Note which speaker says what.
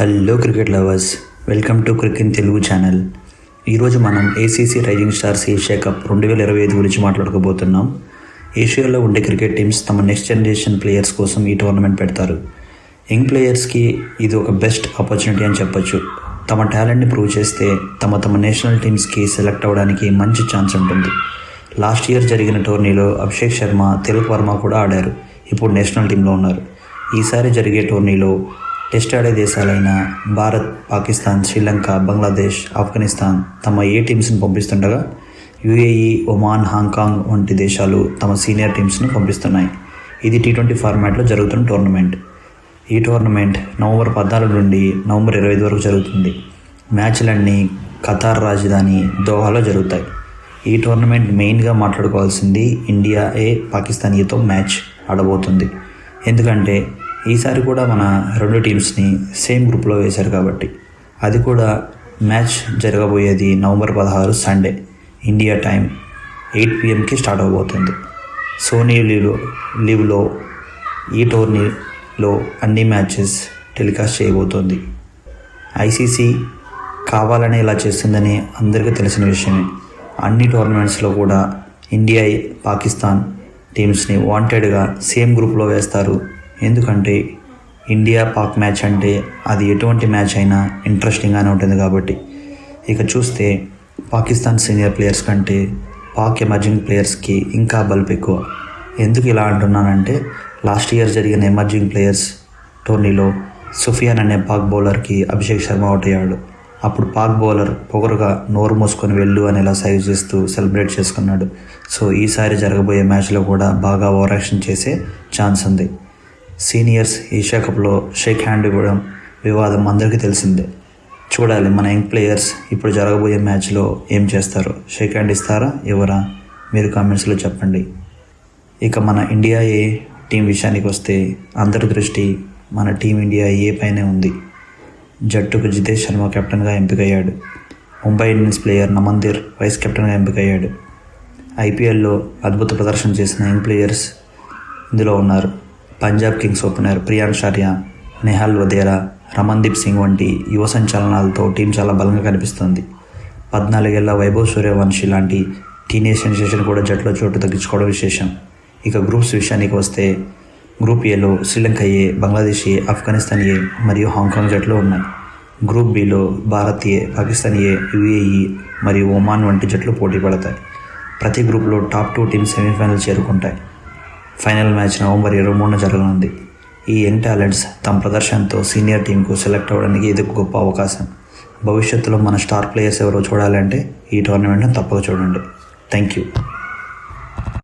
Speaker 1: Hello cricket lovers welcome to cricket Telugu channel ఈరోజు మనం ACC rising stars Asia cup రెండు వేల ఇరవై ఐదు గురించి మాట్లాడుకోబోతున్నాం. ఏషియాలో ఉండే క్రికెట్ టీమ్స్ తమ నెక్స్ట్ జనరేషన్ ప్లేయర్స్ కోసం ఈ టోర్నమెంట్ పెడతారు. యంగ్ ప్లేయర్స్కి ఇది ఒక బెస్ట్ ఆపర్చునిటీ అని చెప్పొచ్చు. తమ టాలెంట్ని ప్రూవ్ చేస్తే తమ తమ నేషనల్ టీమ్స్కి సెలెక్ట్ అవ్వడానికి మంచి ఛాన్స్ ఉంటుంది. లాస్ట్ ఇయర్ జరిగిన టోర్నీలో అభిషేక్ శర్మ తిలక్ వర్మ కూడా ఆడారు. ఇప్పుడు నేషనల్ టీంలో ఉన్నారు. ఈసారి జరిగే టోర్నీలో టెస్ట్ ఆడే దేశాలైన భారత్ పాకిస్తాన్ శ్రీలంక బంగ్లాదేశ్ ఆఫ్ఘనిస్తాన్ తమ ఏ టీమ్స్ని పంపిస్తుండగా యుఏఈ ఒమాన్ హాంకాంగ్ వంటి దేశాలు తమ సీనియర్ టీమ్స్ను పంపిస్తున్నాయి. ఇది టీ ట్వంటీ ఫార్మాట్లో జరుగుతున్న టోర్నమెంట్. ఈ టోర్నమెంట్ నవంబర్ పద్నాలుగు నుండి నవంబర్ ఇరవై ఐదు వరకు జరుగుతుంది. మ్యాచ్లన్నీ ఖతార్ రాజధాని దోహాలో జరుగుతాయి. ఈ టోర్నమెంట్ మెయిన్గా మాట్లాడుకోవాల్సింది ఇండియా ఏ పాకిస్తాన్ ఏతో మ్యాచ్ ఆడబోతుంది. ఎందుకంటే ఈసారి కూడా మన రెండు టీమ్స్ని సేమ్ గ్రూప్లో వేశారు కాబట్టి అది కూడా మ్యాచ్ జరగబోయేది నవంబర్ పదహారు సండే ఇండియా టైం ఎయిట్ పిఎంకి స్టార్ట్ అవబోతుంది. సోనీ లీవ్లో లీవ్లో ఈ టోర్నీలో అన్ని మ్యాచెస్ టెలికాస్ట్ చేయబోతోంది. ఐసీసీ కావాలనే ఇలా చేస్తుందని అందరికీ తెలిసిన విషయమే. అన్ని టోర్నమెంట్స్లో కూడా ఇండియా పాకిస్తాన్ టీమ్స్ని వాంటెడ్గా సేమ్ గ్రూప్లో వేస్తారు. ఎందుకంటే ఇండియా పాక్ మ్యాచ్ అంటే అది ఎటువంటి మ్యాచ్ అయినా ఇంట్రెస్టింగ్గానే ఉంటుంది కాబట్టి. ఇక చూస్తే పాకిస్తాన్ సీనియర్ ప్లేయర్స్ కంటే పాక్ ఎమర్జింగ్ ప్లేయర్స్కి ఇంకా బల్బ్ ఎక్కువ. ఎందుకు ఇలా అంటున్నానంటే లాస్ట్ ఇయర్ జరిగిన ఎమర్జింగ్ ప్లేయర్స్ టోర్నీలో సుఫియాన్ అనే పాక్ బౌలర్కి అభిషేక్ శర్మ అవుట్ అయ్యాడు. అప్పుడు పాక్ బౌలర్ పొగరుగా నోరు మూసుకొని వెళ్ళు అనేలా సైజ్ చేస్తూ సెలబ్రేట్ చేసుకున్నాడు. సో ఈసారి జరగబోయే మ్యాచ్లో కూడా బాగా ఓవరాక్షన్ చేసే ఛాన్స్ ఉంది. సీనియర్స్ ఏషియా కప్లో షేక్ హ్యాండ్ ఇవ్వడం వివాదం అందరికీ తెలిసిందే. చూడాలి మన యంగ్ ప్లేయర్స్ ఇప్పుడు జరగబోయే మ్యాచ్లో ఏం చేస్తారో. షేక్ హ్యాండ్ ఇస్తారా? ఎవరా మీరు కామెంట్స్లో చెప్పండి. ఇక మన ఇండియా ఏ టీం విషయానికి వస్తే అందరి దృష్టి మన టీం ఇండియా ఏ పైనే ఉంది. జట్టుకు జితేష్ శర్మ కెప్టెన్గా ఎంపికయ్యాడు. Mumbai Indians player Naman Dhir vice కెప్టెన్గా ఎంపికయ్యాడు. ఐపీఎల్లో అద్భుత ప్రదర్శన చేసిన యంగ్ ప్లేయర్స్ ఇందులో ఉన్నారు. పంజాబ్ కింగ్స్ ఓపెనర్ ప్రియాంక్ షార్యా నెహాల్ వదేరా రమన్దీప్ సింగ్ వంటి యువ సంచలనాలతో టీం చాలా బలంగా కనిపిస్తుంది. పద్నాలుగేళ్ళ వైభవ్ సూర్యవంశి లాంటి టీనేజ్ సెన్సేషన్ కూడా జట్టులో చోటు తగ్గించుకోవడం విశేషం. ఇక గ్రూప్స్ విషయానికి వస్తే గ్రూప్ ఏలో శ్రీలంక ఏ బంగ్లాదేశ్ ఏ ఆఫ్ఘనిస్తాన్ ఏ మరియు హాంకాంగ్ జట్లు ఉన్నాయి. Group below Bharat A Pakistan A UAE మరియు ఒమాన్ వంటి జట్లు పోటీ పడతాయి. ప్రతి గ్రూప్లో టాప్ టూ టీమ్స్ సెమీఫైనల్ చేరుకుంటాయి. ఫైనల్ మ్యాచ్ నవంబర్ ఇరవై మూడున జరగనుంది. ఈ యంగ్ టాలెంట్స్ తమ ప్రదర్శనతో సీనియర్ టీంకు సెలెక్ట్ అవ్వడానికి ఇది గొప్ప అవకాశం. భవిష్యత్తులో మన స్టార్ ప్లేయర్స్ ఎవరో చూడాలంటే ఈ టోర్నమెంట్ను తప్పక చూడండి. Thank you